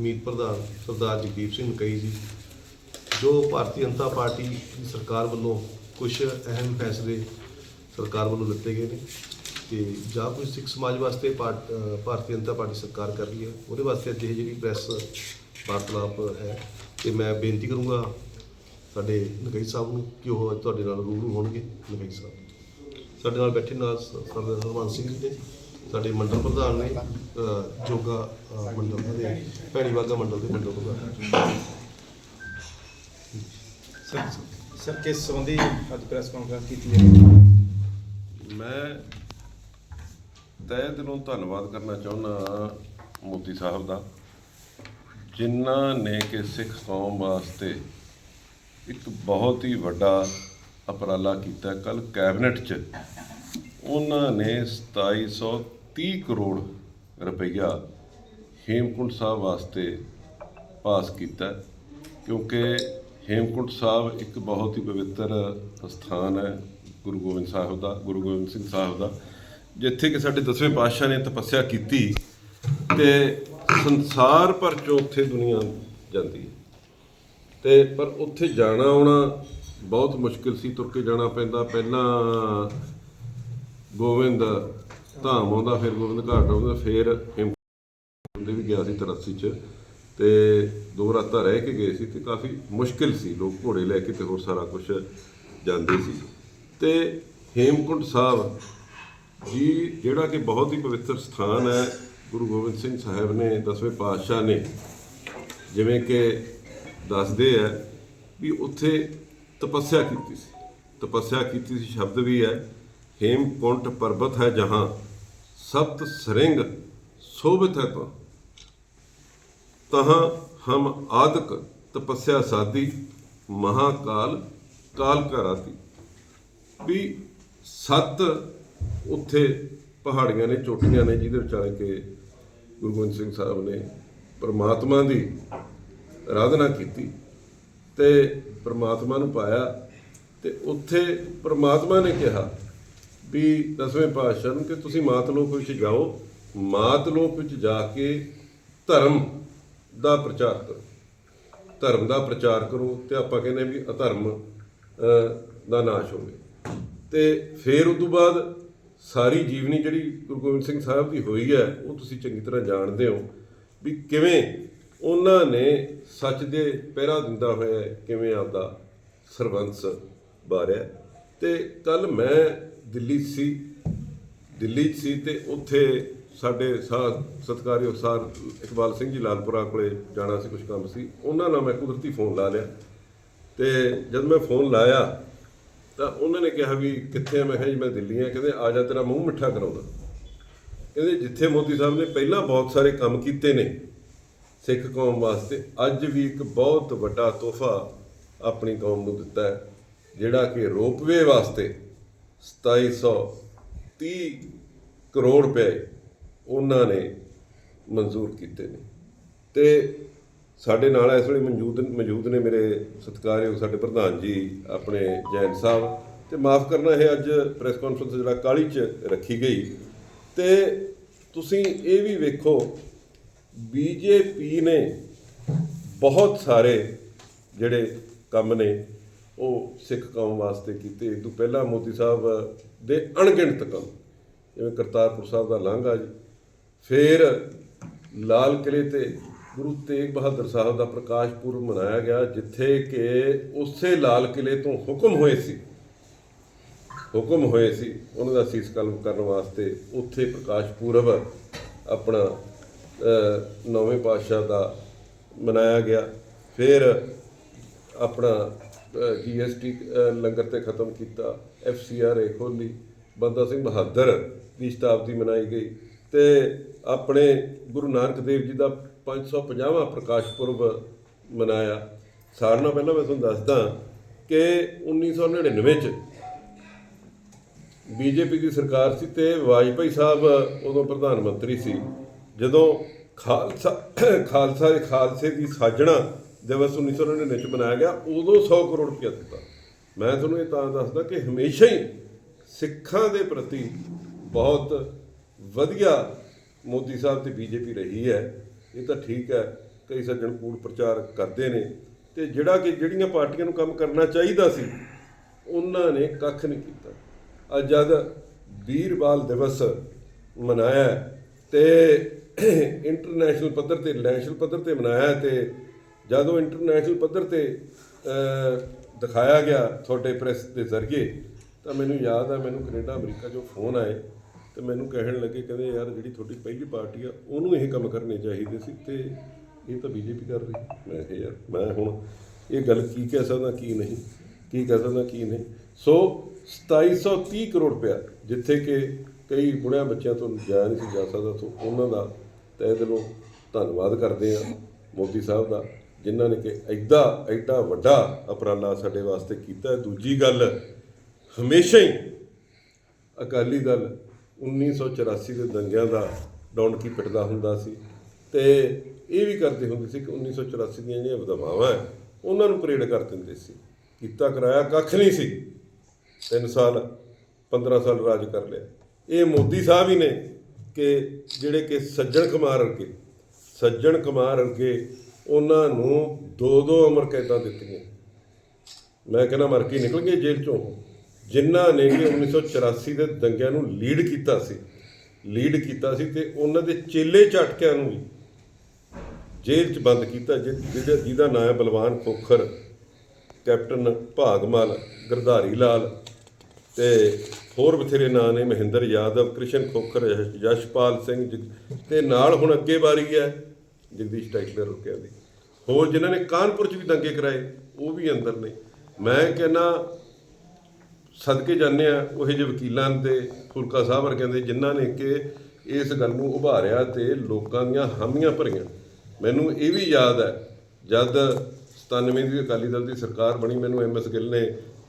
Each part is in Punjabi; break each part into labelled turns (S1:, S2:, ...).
S1: ਮੀਤ ਪ੍ਰਧਾਨ ਸਰਦਾਰ ਜਗਦੀਪ ਸਿੰਘ ਮਕਈ ਜੀ, ਜੋ ਭਾਰਤੀ ਜਨਤਾ ਪਾਰਟੀ ਦੀ ਸਰਕਾਰ ਵੱਲੋਂ ਕੁਝ ਅਹਿਮ ਫੈਸਲੇ ਸਰਕਾਰ ਵੱਲੋਂ ਲਿੱਤੇ ਗਏ ਨੇ ਤੇ ਜਾਂ ਕੋਈ ਸਿੱਖ ਸਮਾਜ ਵਾਸਤੇ ਪਾਰਟ- ਭਾਰਤੀ ਜਨਤਾ ਪਾਰਟੀ ਸਰਕਾਰ ਕਰ ਰਹੀ ਹੈ, ਉਹਦੇ ਵਾਸਤੇ ਅੱਜ ਇਹ ਜਿਹੜੀ ਪ੍ਰੈਸ ਵਾਰਤਾਲਾਪ ਹੈ, ਤੇ ਮੈਂ ਬੇਨਤੀ ਕਰੂੰਗਾ ਸਾਡੇ ਨਕਈ ਸਾਹਿਬ ਨੂੰ ਕਿ ਉਹ ਅੱਜ ਤੁਹਾਡੇ ਨਾਲ ਰੂਬਰੂ ਹੋਣਗੇ, ਨਕਈ ਸਾਹਿਬ। ਸਾਡੇ ਨਾਲ ਬੈਠੇ ਨਾਲ ਸਰਦਾਰ ਹਰਮਨ ਸਿੰਘ ਜੀ ਨੇ ਸਾਡੇ ਮੰਡਲ ਪ੍ਰਧਾਨ ਨੇ ਜੋਗਾ ਮੰਡਲ ਦੇ ਭੈਣੀ ਬਾਗਾ ਮੰਡਲ ਦੇ ਮੰਡਲ ਪ੍ਰਧਾਨ।
S2: ਸਰ ਸਰ ਕਿਸ ਸੰਬੰਧੀ ਅੱਜ ਪ੍ਰੈਸ ਕਾਨਫਰੰਸ ਕੀਤੀ ਹੈ?
S3: ਮੈਂ ਤਹਿ ਦਿਲੋਂ ਧੰਨਵਾਦ ਕਰਨਾ ਚਾਹੁੰਦਾ ਮੋਦੀ ਸਾਹਿਬ ਦਾ ਜਿਨ੍ਹਾਂ ਨੇ ਕਿ ਸਿੱਖ ਕੌਮ ਵਾਸਤੇ ਇੱਕ ਬਹੁਤ ਹੀ ਵੱਡਾ ਉਪਰਾਲਾ ਕੀਤਾ। ਕੱਲ ਕੈਬਨਿਟ 'ਚ ਉਹਨਾਂ ਨੇ 2730 ਕਰੋੜ ਰੁਪਈਆ ਹੇਮਕੁੰਟ ਸਾਹਿਬ ਵਾਸਤੇ ਪਾਸ ਕੀਤਾ, ਕਿਉਂਕਿ ਹੇਮਕੁੰਟ ਸਾਹਿਬ ਇੱਕ ਬਹੁਤ ਹੀ ਪਵਿੱਤਰ ਸਥਾਨ ਹੈ, ਗੁਰੂ ਗੋਬਿੰਦ ਸਾਹਿਬ ਦਾ, ਗੁਰੂ ਗੋਬਿੰਦ ਸਿੰਘ ਸਾਹਿਬ ਦਾ, ਜਿੱਥੇ ਕਿ ਸਾਡੇ ਦਸਵੇਂ ਪਾਤਸ਼ਾਹ ਨੇ ਤਪੱਸਿਆ ਕੀਤੀ ਤੇ ਸੰਸਾਰ ਭਰ ਚੋਂ ਉੱਥੇ ਦੁਨੀਆ ਜਾਂਦੀ ਹੈ। ਤੇ ਪਰ ਉੱਥੇ ਜਾਣਾ ਆਉਣਾ ਬਹੁਤ ਮੁਸ਼ਕਿਲ ਸੀ, ਤੁਰ ਕੇ ਜਾਣਾ ਪੈਂਦਾ, ਪਹਿਲਾਂ ਗੋਬਿੰਦ ਧਾਮ ਆਉਂਦਾ, ਫਿਰ ਗੋਬਿੰਦ ਘਾਟ ਆਉਂਦਾ, ਫਿਰ ਹੇਮਕੁੰਟ ਦੇ ਵੀ ਗਿਆ ਸੀ 83 ਚ ਤੇ ਦੋ ਰਾਤਾਂ ਰਹਿ ਕੇ ਗਏ ਸੀ ਤੇ ਕਾਫੀ ਮੁਸ਼ਕਿਲ ਸੀ, ਲੋਕ ਘੋੜੇ ਲੈ ਕੇ ਤੇ ਹੋਰ ਸਾਰਾ ਕੁਝ ਜਾਂਦੇ ਸੀ। ਤੇ ਹੇਮਕੁੰਟ ਸਾਹਿਬ ਜੀ, ਜਿਹੜਾ ਕਿ ਬਹੁਤ ਹੀ ਪਵਿੱਤਰ ਸਥਾਨ ਹੈ, ਗੁਰੂ ਗੋਬਿੰਦ ਸਿੰਘ ਸਾਹਿਬ ਨੇ, ਦਸਵੇਂ ਪਾਤਸ਼ਾਹ ਨੇ ਜਿਵੇਂ ਕਿ ਦੱਸਦੇ ਆ ਵੀ ਉੱਥੇ ਤਪੱਸਿਆ ਕੀਤੀ ਸੀ। ਤਪੱਸਿਆ ਕੀਤੀ ਸੀ ਸ਼ਬਦ ਵੀ ਹੈ। ਹੇਮਕੁੰਟ ਪਰਬਤ ਹੈ ਜਹਾਂ, ਸਪਤ ਸਰਿੰਗ ਸੋਭਿਤ ਹੈ ਤਾਂ। ਤਹਾਂ ਹਮ ਆਦਿਕ ਤਪੱਸਿਆ ਸਾਦੀ ਮਹਾਕਾਲ ਕਾਲ ਕਰਾਤੀ ਵੀ ਸੱਤ ਉੱਥੇ ਪਹਾੜੀਆਂ ਨੇ, ਚੋਟੀਆਂ ਨੇ, ਜਿਹਦੇ ਵਿਚਾਲੇ ਕੇ ਗੁਰੂ ਗੋਬਿੰਦ ਸਿੰਘ ਸਾਹਿਬ ਨੇ ਪਰਮਾਤਮਾ ਦੀ ਆਰਾਧਨਾ ਕੀਤੀ ਤੇ ਪਰਮਾਤਮਾ ਨੂੰ ਪਾਇਆ ਤੇ ਉੱਥੇ ਪਰਮਾਤਮਾ ਨੇ ਕਿਹਾ ਵੀ ਦਸਵੇਂ ਪਾਤਸ਼ਾਹ ਨੂੰ ਕਿ ਤੁਸੀਂ ਮਾਤ ਲੋਕ ਵਿੱਚ ਜਾਓ, ਮਾਤ ਲੋਕ ਵਿੱਚ ਜਾ ਕੇ ਧਰਮ ਦਾ ਪ੍ਰਚਾਰ ਕਰੋ। ਧਰਮ ਦਾ ਪ੍ਰਚਾਰ ਕਰੋ ਤੇ ਆਪਾਂ ਕਹਿੰਦੇ ਵੀ ਅਧਰਮ ਦਾ ਨਾਸ਼ ਹੋਵੇ ਤੇ ਫਿਰ ਉਸ ਤੋਂ ਬਾਅਦ ਸਾਰੀ ਜੀਵਨੀ ਜਿਹੜੀ ਗੁਰੂ ਗੋਬਿੰਦ ਸਿੰਘ ਸਾਹਿਬ ਦੀ ਹੋਈ ਹੈ, ਉਹ ਤੁਸੀਂ ਚੰਗੀ ਤਰ੍ਹਾਂ ਜਾਣਦੇ ਹੋ ਵੀ ਕਿਵੇਂ ਉਹਨਾਂ ਨੇ ਸੱਚ ਦੇ ਪਹਿਰਾ ਦਿੰਦਾ ਹੋਇਆ ਕਿਵੇਂ ਆਪਦਾ ਸਰਬੰਸ ਬਾਰਿਆ ਤੇ ਕੱਲ ਮੈਂ ਦਿੱਲੀ ਸੀ। ਦਿੱਲੀ 'ਚ ਸੀ ਤੇ ਉੱਥੇ ਸਾਡੇ ਸਾਹ ਸਤਿਕਾਰਯੋਗ ਸਰ ਇਕਬਾਲ ਸਿੰਘ ਜੀ ਲਾਲਪੁਰਾ ਕੋਲੇ ਜਾਣਾ ਸੀ ਕੁਝ ਕੰਮ ਸੀ। ਉਹਨਾਂ ਨਾਲ ਮੈਂ ਕੁਦਰਤੀ ਫੋਨ ਲਾ ਲਿਆ। ਤੇ ਜਦ ਮੈਂ ਫੋਨ ਲਾਇਆ, ਤਾਂ ਉਹਨਾਂ ਨੇ ਕਿਹਾ ਵੀ ਕਿੱਥੇ ਆ? ਮੈਂ ਕਿਹਾ ਜੀ, ਮੈਂ ਦਿੱਲੀ ਆ। ਕਹਿੰਦੇ, ਆ ਜਾ, ਤੇਰਾ ਮੂੰਹ ਮਿੱਠਾ ਕਰਾਉਂਦਾ। ਕਹਿੰਦੇ, ਜਿੱਥੇ ਮੋਦੀ ਸਾਹਿਬ ਨੇ ਪਹਿਲਾਂ ਬਹੁਤ ਸਾਰੇ ਕੰਮ ਕੀਤੇ ਨੇ ਸਿੱਖ ਕੌਮ ਵਾਸਤੇ, ਅੱਜ ਵੀ ਇੱਕ ਬਹੁਤ ਵੱਡਾ ਤੋਹਫਾ ਆਪਣੀ ਕੌਮ ਨੂੰ ਦਿੱਤਾ ਹੈ, ਜਿਹੜਾ ਕਿ ਰੋਪਵੇ ਵਾਸਤੇ 2730 ਕਰੋੜ ਰੁਪਏ ਉਹਨਾਂ ਨੇ ਮਨਜ਼ੂਰ ਕੀਤੇ ਨੇ। ਤੇ ਸਾਡੇ ਨਾਲ ਇਸ ਵੇਲੇ ਮੌਜੂਦ ਮੌਜੂਦ ਨੇ ਮੇਰੇ ਸਤਿਕਾਰਯੋਗ ਸਾਡੇ ਪ੍ਰਧਾਨ ਜੀ, ਆਪਣੇ ਜੈਨ ਸਾਹਿਬ। ਤੇ ਮਾਫ ਕਰਨਾ, ਇਹ ਅੱਜ ਪ੍ਰੈਸ ਕਾਨਫਰੰਸ ਜਿਹੜਾ ਕਾਲੀ ਚ ਰੱਖੀ ਗਈ। ਤੇ ਤੁਸੀਂ ਇਹ ਵੀ ਵੇਖੋ ਬੀਜੇਪੀ ਨੇ ਬਹੁਤ ਸਾਰੇ ਜਿਹੜੇ ਕੰਮ ਨੇ ਉਹ ਸਿੱਖ ਕੌਮ ਵਾਸਤੇ ਕੀਤੇ। ਇਹ ਤੋਂ ਪਹਿਲਾਂ ਮੋਦੀ ਸਾਹਿਬ ਦੇ ਅਣਗਿਣਤ ਕੰਮ, ਜਿਵੇਂ ਕਰਤਾਰਪੁਰ ਸਾਹਿਬ ਦਾ ਲਾਂਘਾ ਜੀ। ਫਿਰ ਲਾਲ ਕਿਲੇ ਤੇ ਗੁਰੂ ਤੇਗ ਬਹਾਦਰ ਸਾਹਿਬ ਦਾ ਪ੍ਰਕਾਸ਼ ਪੁਰਬ ਮਨਾਇਆ ਗਿਆ, ਜਿੱਥੇ ਕਿ ਉਸੇ ਲਾਲ ਕਿਲੇ ਤੋਂ ਹੁਕਮ ਹੋਏ ਸੀ। ਹੁਕਮ ਹੋਏ ਸੀ, ਉਹਨਾਂ ਦਾ ਸੀਸ ਕਲਮ ਕਰਨ ਵਾਸਤੇ ਉੱਥੇ ਪ੍ਰਕਾਸ਼ ਪੁਰਬ ਆਪਣਾ ਨੌਵੇਂ ਪਾਤਸ਼ਾਹ ਦਾ ਮਨਾਇਆ ਗਿਆ। ਫਿਰ ਆਪਣਾ ਜੀਐਸਟੀ ਲੰਗਰ ਤੇ ਖਤਮ ਕੀਤਾ। ਐਫਸੀਆਰ ਖੋਲੀ ਬੰਦਾ ਸਿੰਘ ਬਹਾਦਰ ਦੀ ਸ਼ਤਾਬਦੀ ਮਨਾਈ ਗਈ। ਤੇ ਆਪਣੇ ਗੁਰੂ ਨਾਨਕ ਦੇਵ ਜੀ ਦਾ 550ਵਾਂ ਪ੍ਰਕਾਸ਼ ਪੁਰਬ ਮਨਾਇਆ। ਸਾਰਿਆਂ ਨਾਲੋਂ ਪਹਿਲਾਂ ਮੈਂ ਤੁਹਾਨੂੰ ਦੱਸਦਾ ਕਿ 1999 ਚ ਬੀਜੇਪੀ ਦੀ ਸਰਕਾਰ ਸੀ ਤੇ ਵਾਜਪਾਈ ਸਾਹਿਬ ਉਦੋਂ ਪ੍ਰਧਾਨ ਮੰਤਰੀ ਸੀ। ਜਦੋਂ ਖਾਲਸਾ ਖਾਲਸਾ ਖਾਲਸੇ ਦੀ ਸਾਜਣਾ ਦਿਵਸ 1999 ਚ ਮਨਾਇਆ ਗਿਆ, ਉਦੋਂ 100 ਕਰੋੜ ਰੁਪਇਆ ਦਿੱਤਾ। ਮੈਂ ਤੁਹਾਨੂੰ ਇਹ ਤਾਂ ਦੱਸਦਾ ਕਿ ਹਮੇਸ਼ਾ ਹੀ ਸਿੱਖਾਂ ਦੇ ਪ੍ਰਤੀ ਬਹੁਤ ਵਧੀਆ ਮੋਦੀ ਸਾਹਿਬ ਤੇ ਬੀਜੇਪੀ ਰਹੀ ਹੈ। ਇਹ ਤਾਂ ਠੀਕ ਹੈ, ਕਈ ਸੱਜਣ ਕੂੜ ਪ੍ਰਚਾਰ ਕਰਦੇ ਨੇ ਤੇ ਜਿਹੜਾ ਕਿ ਜਿਹੜੀਆਂ ਪਾਰਟੀਆਂ ਨੂੰ ਕੰਮ ਕਰਨਾ ਚਾਹੀਦਾ ਸੀ, ਉਹਨਾਂ ਨੇ ਕੱਖ ਨਹੀਂ ਕੀਤਾ। ਅੱਜ ਜਦ ਵੀਰਬਾਲ ਦਿਵਸ ਮਨਾਇਆ ਹੈ ਤੇ ਇੰਟਰਨੈਸ਼ਨਲ ਪੱਧਰ ਤੇ, ਨੈਸ਼ਨਲ ਪੱਧਰ ਤੇ ਮਨਾਇਆ ਹੈ ਤੇ ਜਦੋਂ ਇੰਟਰਨੈਸ਼ਨਲ ਪੱਧਰ ਤੇ ਦਿਖਾਇਆ ਗਿਆ ਤੁਹਾਡੇ ਪ੍ਰੈਸ ਦੇ ਜ਼ਰੀਏ, ਤਾਂ ਮੈਨੂੰ ਯਾਦ ਆ, ਮੈਨੂੰ ਕੈਨੇਡਾ, ਅਮਰੀਕਾ ਚੋਂ ਫੋਨ ਆਏ ਤੇ ਮੈਨੂੰ ਕਹਿਣ ਲੱਗੇ, ਕਹਿੰਦੇ ਯਾਰ ਜਿਹੜੀ ਤੁਹਾਡੀ ਪਹਿਲੀ ਪਾਰਟੀ ਆ, ਉਹਨੂੰ ਇਹ ਕੰਮ ਕਰਨੇ ਚਾਹੀਦੇ ਸੀ ਤੇ ਇਹ ਤਾਂ ਬੀਜੇਪੀ ਕਰ ਰਹੀ। ਮੈਂ ਕਿਹਾ ਯਾਰ, ਮੈਂ ਹੁਣ ਇਹ ਗੱਲ ਕੀ ਕਹਿ ਸਕਦਾ, ਕੀ ਨਹੀਂ? ਕੀ ਕਹਿ ਸਕਦਾ, ਕੀ ਨਹੀਂ? ਸੋ 2730 ਕਰੋੜ ਰੁਪਇਆ, ਜਿੱਥੇ ਕਿ ਕਈ ਬੁੜਿਆਂ ਬੱਚਿਆਂ ਤੋਂ ਜਾਇਆ ਨਹੀਂ ਸੀ ਜਾ ਸਕਦਾ ਤੋਂ ਉਹਨਾਂ ਦਾ ਤਹਿ ਦਿਲੋਂ ਧੰਨਵਾਦ ਕਰਦੇ ਆ ਮੋਦੀ ਸਾਹਿਬ ਦਾ। ਜਿਨ੍ਹਾਂ ਨੇ ਕਿ ਐਡਾ ਐਡਾ ਵੱਡਾ ਉਪਰਾਲਾ ਸਾਡੇ ਵਾਸਤੇ ਕੀਤਾ। ਦੂਜੀ ਗੱਲ ਹਮੇਸ਼ਾ ਹੀ ਅਕਾਲੀ ਦਲ 1984 ਦੇ ਦੰਗਿਆਂ ਦਾ ਡੌਂਕੀ ਪਿੱਟਦਾ ਹੁੰਦਾ ਸੀ ਤੇ ਇਹ ਵੀ ਕਰਦੇ ਹੁੰਦੇ ਸੀ ਕਿ 1984 ਦੀਆਂ ਜਿਹੜੀਆਂ ਵਿਧਵਾਵਾਂ ਹੈ, ਉਹਨਾਂ ਨੂੰ ਪਰੇਡ ਕਰ ਦਿੰਦੇ ਸੀ। ਕੀਤਾ ਕਰਾਇਆ ਕੱਖ ਨਹੀਂ ਸੀ। 3 ਸਾਲ 15 ਸਾਲ ਰਾਜ ਕਰ ਲਿਆ। ਇਹ ਮੋਦੀ ਸਾਹਿਬ ਹੀ ਨੇ ਕਿ ਜਿਹੜੇ ਕਿ ਸੱਜਣ ਕੁਮਾਰ ਅੱਗੇ ਸੱਜਣ ਕੁਮਾਰ ਅੱਗੇ ਉਹਨਾਂ ਨੂੰ ਦੋ ਦੋ ਅਮਰ ਕੈਦਾਂ ਦਿੱਤੀਆਂ। ਮੈਂ ਕਹਿੰਦਾ, ਮਰ ਕੇ ਨਿਕਲ ਗਏ ਜੇਲ੍ਹ ਚੋਂ। ਜਿਨ੍ਹਾਂ ਨੇ ਕਿ 1984 ਦੇ ਦੰਗਿਆਂ ਨੂੰ ਲੀਡ ਕੀਤਾ ਸੀ, ਲੀਡ ਕੀਤਾ ਸੀ ਤੇ ਉਹਨਾਂ ਦੇ ਚੇਲੇ ਝਟਕਿਆਂ ਨੂੰ ਵੀ ਜੇਲ੍ਹ 'ਚ ਬੰਦ ਕੀਤਾ, ਜਿ- ਜਿਹਦਾ ਜਿਹਦਾ ਨਾਂ ਹੈ ਬਲਵਾਨ ਖੋਖਰ, ਕੈਪਟਨ ਭਾਗਮਲ, ਗਰਧਾਰੀ ਲਾਲ ਤੇ ਹੋਰ ਬਥੇਰੇ ਨਾਂ ਨੇ, ਮਹਿੰਦਰ ਯਾਦਵ, ਕ੍ਰਿਸ਼ਨ ਖੋਖਰ ਯਸ਼ਪਾਲ ਸਿੰਘ, ਜਗ- ਤੇ ਨਾਲ ਹੁਣ ਅੱਗੇ ਵਾਰੀ ਹੈ ਜਗਦੀਸ਼ ਟਾਈਟਲਰ ਰੁਕਿਆ ਦੀ ਹੋਰ ਜਿਨ੍ਹਾਂ ਨੇ ਕਾਨਪੁਰ 'ਚ ਵੀ ਦੰਗੇ ਕਰਾਏ, ਉਹ ਵੀ ਅੰਦਰ ਨੇ। ਮੈਂ ਕਹਿੰਦਾ, ਸਦਕੇ ਜਾਂਦੇ ਆ, ਉਹ ਜਿਹੇ ਵਕੀਲਾਂ 'ਤੇ ਫੁਲਕਾ ਸਾਹਿਬ ਵਰਗਿਆਂ ਦੇ ਜਿਨ੍ਹਾਂ ਨੇ ਕਿ ਇਸ ਗੱਲ ਨੂੰ ਉਭਾਰਿਆ ਤੇ ਲੋਕਾਂ ਦੀਆਂ ਹਾਮੀਆਂ ਭਰੀਆਂ। ਮੈਨੂੰ ਇਹ ਵੀ ਯਾਦ ਹੈ, ਜਦ 97 ਦੀ ਅਕਾਲੀ ਦਲ ਦੀ ਸਰਕਾਰ ਬਣੀ, ਮੈਨੂੰ ਐਮਐਸ ਗਿੱਲ ਨੇ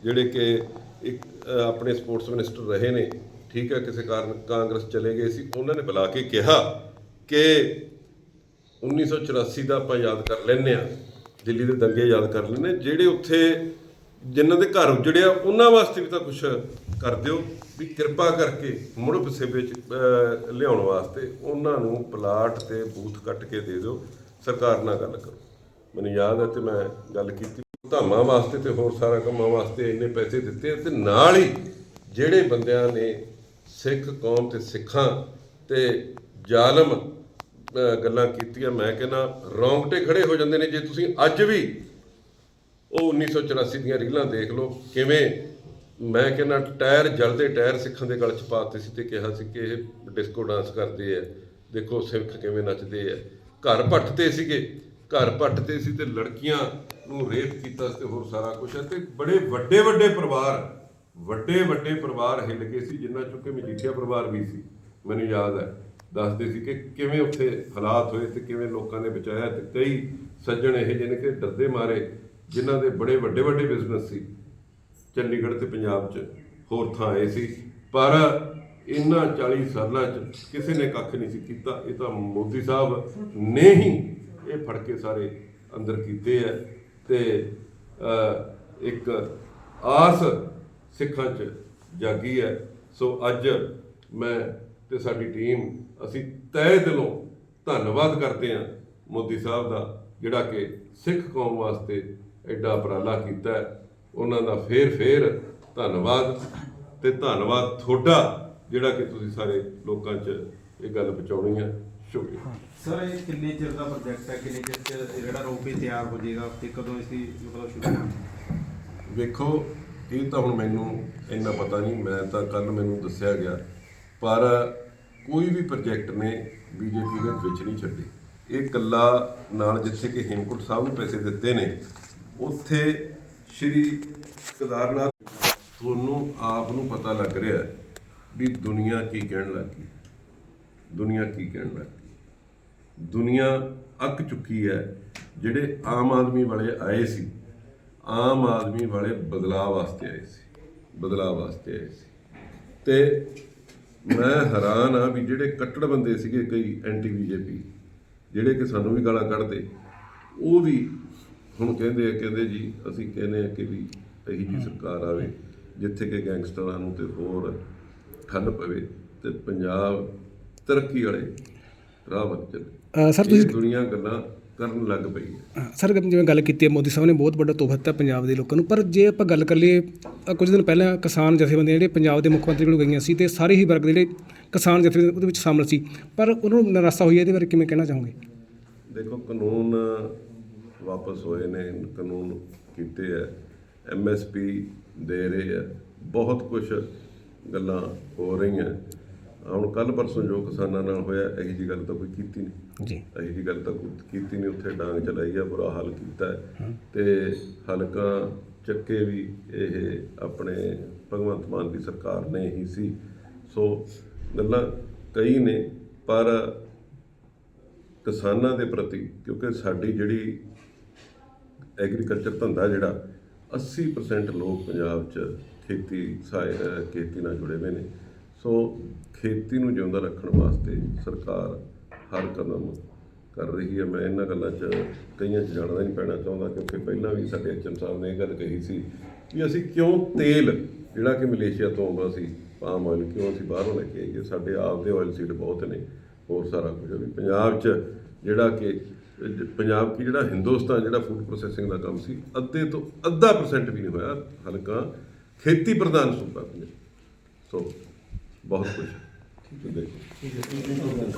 S3: ਜਿਹੜੇ ਕਿ ਇੱਕ ਆਪਣੇ ਸਪੋਰਟਸ ਮਿਨਿਸਟਰ ਰਹੇ ਨੇ, ਠੀਕ ਹੈ, ਕਿਸੇ ਕਾਰਨ ਕਾਂਗਰਸ ਚਲੇ ਗਏ ਸੀ, ਉਹਨਾਂ ਨੇ ਬੁਲਾ ਕੇ ਕਿਹਾ ਕਿ 1984 ਦਾ ਆਪਾਂ ਯਾਦ ਕਰ ਲੈਂਦੇ ਆ ਦਿੱਲੀ ਦੇ ਦੰਗੇ ਯਾਦ ਕਰ ਲੈਂਦੇ ਹਾਂ। ਜਿਹੜੇ ਉੱਥੇ ਜਿਨ੍ਹਾਂ ਦੇ ਘਰ ਉਜੜਿਆ, ਉਹਨਾਂ ਵਾਸਤੇ ਵੀ ਤਾਂ ਕੁਝ ਕਰ ਦਿਓ ਵੀ ਕਿਰਪਾ ਕਰਕੇ ਮੁੜ ਵਸੇਬੇ ਚ ਲਿਆਉਣ ਵਾਸਤੇ ਉਹਨਾਂ ਨੂੰ ਪਲਾਟ ਤੇ ਬੂਥ ਕੱਟ ਕੇ ਦੇ ਦਿਓ, ਸਰਕਾਰ ਨਾਲ ਗੱਲ ਕਰੋ ਮੈਨੂੰ ਯਾਦ ਹੈ ਤੇ ਮੈਂ ਗੱਲ ਕੀਤੀ, ਧਾਮਾਂ ਵਾਸਤੇ ਤੇ ਹੋਰ ਸਾਰਾ ਕੰਮਾਂ ਵਾਸਤੇ ਇੰਨੇ ਪੈਸੇ ਦਿੱਤੇ ਤੇ ਨਾਲ ਹੀ ਜਿਹੜੇ ਬੰਦਿਆਂ ਨੇ ਸਿੱਖ ਕੌਮ ਤੇ ਸਿੱਖਾਂ ਤੇ ਜ਼ਾਲਮ ਗੱਲਾਂ ਕੀਤੀਆਂ, ਮੈਂ ਕਹਿੰਦਾ, ਰੌਂਗਟੇ ਖੜੇ ਹੋ ਜਾਂਦੇ ਨੇ। ਜੇ ਤੁਸੀਂ ਅੱਜ ਵੀ ਉਹ 1984 ਦੀਆਂ ਰੀਲਾਂ ਦੇਖ ਲਓ, ਕਿਵੇਂ ਮੈਂ ਕਹਿੰਦਾ, ਟਾਇਰ ਜਲਦੇ, ਟਾਇਰ ਸਿੱਖਾਂ ਦੇ ਗਲ 'ਚ ਪਾਤੇ ਸੀ ਤੇ ਕਿਹਾ ਸੀ ਕਿ ਇਹ ਡਿਸਕੋ ਡਾਂਸ ਕਰਦੇ ਆ। ਦੇਖੋ, ਸਿੱਖ ਕਿਵੇਂ ਨੱਚਦੇ ਆ। ਘਰ ਪੱਟਦੇ ਸੀਗੇ। ਘਰ ਪੱਟਦੇ ਸੀ ਤੇ ਲੜਕੀਆਂ ਨੂੰ ਰੇਪ ਕੀਤਾ ਸੀ ਤੇ ਹੋਰ ਸਾਰਾ ਕੁਝ ਹੈ ਤੇ ਬੜੇ ਵੱਡੇ ਵੱਡੇ ਪਰਿਵਾਰ, ਵੱਡੇ ਵੱਡੇ ਪਰਿਵਾਰ ਹਿੱਲ ਗਏ ਸੀ, ਜਿੰਨਾ ਚੋਂ ਕਿ ਮਜੀਠੀਆ ਪਰਿਵਾਰ ਵੀ ਸੀ। ਮੈਨੂੰ ਯਾਦ ਹੈ ਦੱਸਦੇ ਸੀ ਕਿ ਕਿਵੇਂ ਉੱਥੇ ਹਾਲਾਤ ਹੋਏ ਤੇ ਕਿਵੇਂ ਲੋਕਾਂ ਨੇ ਬਚਾਇਆ ਤੇ ਕਈ ਸੱਜਣ ਇਹ ਜਿਹਨੇ ਕਿ ਡਰਦੇ ਮਾਰੇ, ਜਿਨ੍ਹਾਂ ਦੇ ਬੜੇ ਵੱਡੇ ਵੱਡੇ ਬਿਜ਼ਨਸ ਸੀ। ਚੰਡੀਗੜ੍ਹ ਤੇ ਪੰਜਾਬ 'ਚ ਹੋਰ ਥਾਂ ਆਏ ਸੀ। ਪਰ ਇਹਨਾਂ 40 ਸਾਲਾਂ 'ਚ ਕਿਸੇ ਨੇ ਕੱਖ ਨਹੀਂ ਸੀ ਕੀਤਾ। ਇਹ ਤਾਂ ਮੋਦੀ ਸਾਹਿਬ ਨੇ ਹੀ ਇਹ ਫੜ ਕੇ ਸਾਰੇ ਅੰਦਰ ਕੀਤੇ ਐ ਤੇ ਇੱਕ ਆਸ ਸਿੱਖਾਂ 'ਚ ਜਾਗੀ ਹੈ ਸੋ ਅੱਜ ਮੈਂ ਤੇ ਸਾਡੀ ਟੀਮ ਅਸੀਂ ਤਹਿ ਦਿਲੋਂ ਧੰਨਵਾਦ ਕਰਦੇ ਹਾਂ ਮੋਦੀ ਸਾਹਿਬ ਦਾ ਜਿਹੜਾ ਕਿ ਸਿੱਖ ਕੌਮ ਵਾਸਤੇ ਐਡਾ ਉਪਰਾਲਾ ਕੀਤਾ ਹੈ। ਉਹਨਾਂ ਦਾ ਫੇਰ ਫੇਰ ਧੰਨਵਾਦ ਤੇ ਧੰਨਵਾਦ ਤੁਹਾਡਾ ਜਿਹੜਾ ਕਿ ਤੁਸੀਂ ਸਾਰੇ ਲੋਕਾਂ 'ਚ ਇਹ ਗੱਲ ਪਹੁੰਚਾਉਣੀ ਹੈ। ਸ਼ੁਕਰੀਆ।
S2: ਸਰ ਇਹ ਕਿੰਨੇ ਚਿਰ ਦਾ ਪ੍ਰੋਜੈਕਟ ਹੈ? ਕਿੰਨੇ ਚਿਰ ਚ ਇਹ ਜਿਹੜਾ ਰੋਪੇ ਤਿਆਰ ਹੋ ਜਾਏਗਾ ਤੇ ਕਦੋਂ ਇਸ ਦੀ ਮਤਲਬ ਸ਼ੁਰੂ ਹੋਣਾ
S3: ਵੇਖੋ ਇਹ ਤਾਂ ਹੁਣ ਮੈਨੂੰ ਇੰਨਾ ਪਤਾ ਨਹੀਂ ਮੈਂ ਤਾਂ ਕੱਲ ਮੈਨੂੰ ਦੱਸਿਆ ਗਿਆ ਪਰ ਕੋਈ ਵੀ ਪ੍ਰੋਜੈਕਟ ਨੇ ਬੀਜੇਪੀ ਨੇ ਵਿੱਚ ਨਹੀਂ ਛੱਡੇ। ਇਹ ਕੱਲਾ ਨਾਲ ਜਿੱਥੇ ਕਿ ਹੇਮਕੁੰਟ ਸਾਹਿਬ ਨੂੰ ਪੈਸੇ ਦਿੱਤੇ ਨੇ, ਉੱਥੇ ਸ਼੍ਰੀ ਕੇਦਾਰਨਾਥ ਤੁਹਾਨੂੰ ਆਪ ਨੂੰ ਪਤਾ ਲੱਗ ਰਿਹਾ ਵੀ ਦੁਨੀਆ ਕੀ ਕਹਿਣ ਲੱਗੀ ਦੁਨੀਆ ਕੀ ਕਹਿਣ ਲੱਗੀ ਦੁਨੀਆ ਅੱਕ ਚੁੱਕੀ ਹੈ, ਜਿਹੜੇ ਆਮ ਆਦਮੀ ਵਾਲੇ ਆਏ ਸੀ, ਆਮ ਆਦਮੀ ਵਾਲੇ ਬਦਲਾਅ ਵਾਸਤੇ ਆਏ ਸੀ, ਬਦਲਾਅ ਵਾਸਤੇ ਆਏ ਸੀ। ਤੇ ਮੈਂ ਹੈਰਾਨ ਆ ਵੀ ਜਿਹੜੇ ਕੱਟੜ ਬੰਦੇ ਸੀਗੇ ਕਈ ਐਂਟੀ ਬੀਜੇਪੀ ਜਿਹੜੇ ਕਿ ਸਾਨੂੰ ਵੀ ਗਾਲਾਂ ਕੱਢਦੇ ਉਹ ਵੀ ਹੁਣ ਕਹਿੰਦੇ ਆ ਕਹਿੰਦੇ ਜੀ ਅਸੀਂ ਕਹਿੰਦੇ ਆ ਕਿ ਵੀ ਇਹੀ ਜੀ ਸਰਕਾਰ ਆਵੇ ਜਿੱਥੇ ਕਿ ਗੈਂਗਸਟਰਾਂ ਨੂੰ ਤੇ ਹੋਰ ਠੱਲ ਪਵੇ ਤੇ ਪੰਜਾਬ ਤਰੱਕੀ ਵਾਲੇ ਰਾਹ ਵੱਲ ਚੱਲੇ।
S4: ਸਰ ਤੁਸੀਂ
S3: ਦੁਨੀਆ ਗੱਲਾਂ ਕਰਨ ਲੱਗ ਪਈ ਹੈ।
S4: ਸਰ ਜਿਵੇਂ ਗੱਲ ਕੀਤੀ ਹੈ ਮੋਦੀ ਸਾਹਿਬ ਨੇ ਬਹੁਤ ਵੱਡਾ ਤੋਹਫਾ ਦਿੱਤਾ ਪੰਜਾਬ ਦੇ ਲੋਕਾਂ ਨੂੰ। ਪਰ ਜੇ ਆਪਾਂ ਗੱਲ ਕਰ ਲਈਏ ਅ, ਕੁਝ ਦਿਨ ਪਹਿਲਾਂ ਕਿਸਾਨ ਜਥੇਬੰਦੀਆਂ ਜਿਹੜੇ ਪੰਜਾਬ ਦੇ ਮੁੱਖ ਮੰਤਰੀ ਕੋਲ ਗਈਆਂ ਸੀ ਤੇ ਸਾਰੇ ਹੀ ਵਰਗ ਦੇ ਜਿਹੜੇ ਕਿਸਾਨ ਜਥੇਬੰਦੀਆਂ ਉਹਦੇ ਵਿੱਚ ਸ਼ਾਮਲ ਸੀ। ਪਰ ਉਹਨਾਂ ਨੂੰ ਨਿਰਾਸ਼ਾ ਹੋਈ ਹੈ ਇਹਦੇ ਬਾਰੇ ਕਿਵੇਂ ਕਹਿਣਾ ਚਾਹੋਗੇ?
S3: ਦੇਖੋ ਕਾਨੂੰਨ ਵਾਪਸ ਹੋਏ ਨੇ ਕਾਨੂੰਨ ਕੀਤੇ ਆ ਐਮਐਸਪੀ ਦੇ ਰਹੇ ਆ ਬਹੁਤ ਕੁਝ ਗੱਲਾਂ ਹੋ ਰਹੀਆਂ। ਹੁਣ ਕੱਲ ਪਰਸੋਂ ਜੋ ਕਿਸਾਨਾਂ ਨਾਲ ਹੋਇਆ ਇਹੀ ਜੀ ਗੱਲ ਤਾਂ ਕੋਈ ਕੀਤੀ ਨਹੀਂ।
S4: ਜੀ।
S3: ਇਹੀ ਜੀ ਗੱਲ ਤਾਂ ਕੋਈ ਕੀਤੀ ਨਹੀਂ ਉੱਥੇ ਡਾਂਗ ਚਲਾਈ ਆ ਬੁਰਾ ਹਾਲ ਕੀਤਾ। ਤੇ ਹਲਕਾ ਚੱਕੇ ਵੀ ਇਹ ਆਪਣੇ ਭਗਵੰਤ ਮਾਨ ਦੀ ਸਰਕਾਰ ਨੇ ਹੀ ਸੀ। ਸੋ ਗੱਲਾਂ ਕਈ ਨੇ ਪਰ ਕਿਸਾਨਾਂ ਦੇ ਪ੍ਰਤੀ ਕਿਉਂਕਿ ਸਾਡੀ ਜਿਹੜੀ ਐਗਰੀਕਲਚਰ ਧੰਦਾ ਜਿਹੜਾ 80% ਲੋਕ ਪੰਜਾਬ 'ਚ ਖੇਤੀ ਖੇਤੀ ਨਾਲ ਜੁੜੇ ਹੋਏ ਨੇ। ਸੋ ਖੇਤੀ ਨੂੰ ਜਿਉਂਦਾ ਰੱਖਣ ਵਾਸਤੇ ਸਰਕਾਰ ਹਰ ਕਦਮ ਕਰ ਰਹੀ ਹੈ। ਮੈਂ ਇਹਨਾਂ ਗੱਲਾਂ 'ਚ ਕਈਆਂ 'ਚ ਜਾਣਦਾ ਨਹੀਂ ਪੈਣਾ ਚਾਹੁੰਦਾ, ਕਿਉਂਕਿ ਪਹਿਲਾਂ ਵੀ ਸਾਡੇ ਐਚਐਮ ਸਾਹਿਬ ਨੇ ਇਹ ਗੱਲ ਕਹੀ ਸੀ ਵੀ ਅਸੀਂ ਕਿਉਂ ਤੇਲ, ਜਿਹੜਾ ਕਿ ਮਲੇਸ਼ੀਆ ਤੋਂ ਆਉਂਦਾ ਸੀ ਪਾਮ ਆਇਲ ਕਿਉਂ ਅਸੀਂ ਬਾਹਰੋਂ ਲੈ ਕੇ ਆਈਏ? ਸਾਡੇ ਆਪ ਦੇ ਆਇਲ ਸੀਡ ਬਹੁਤ ਨੇ, ਹੋਰ ਸਾਰਾ ਕੁਝ ਵੀ। ਪੰਜਾਬ 'ਚ ਜਿਹੜਾ ਕਿ, ਪੰਜਾਬ ਕੀ ਜਿਹੜਾ ਹਿੰਦੁਸਤਾਨ ਜਿਹੜਾ ਫੂਡ ਪ੍ਰੋਸੈਸਿੰਗ ਦਾ ਕੰਮ ਸੀ, ਅੱਧੇ ਤੋਂ ਅੱਧਾ ਪਰਸੈਂਟ ਵੀ ਨਹੀਂ ਹੋਇਆ, ਹਲਕਾ ਖੇਤੀ ਪ੍ਰਧਾਨ ਸੂਬਾ ਪੰਜਾਬ ਸੋ ਬਹੁਤ ਕੁਝ ਦੇਖੋ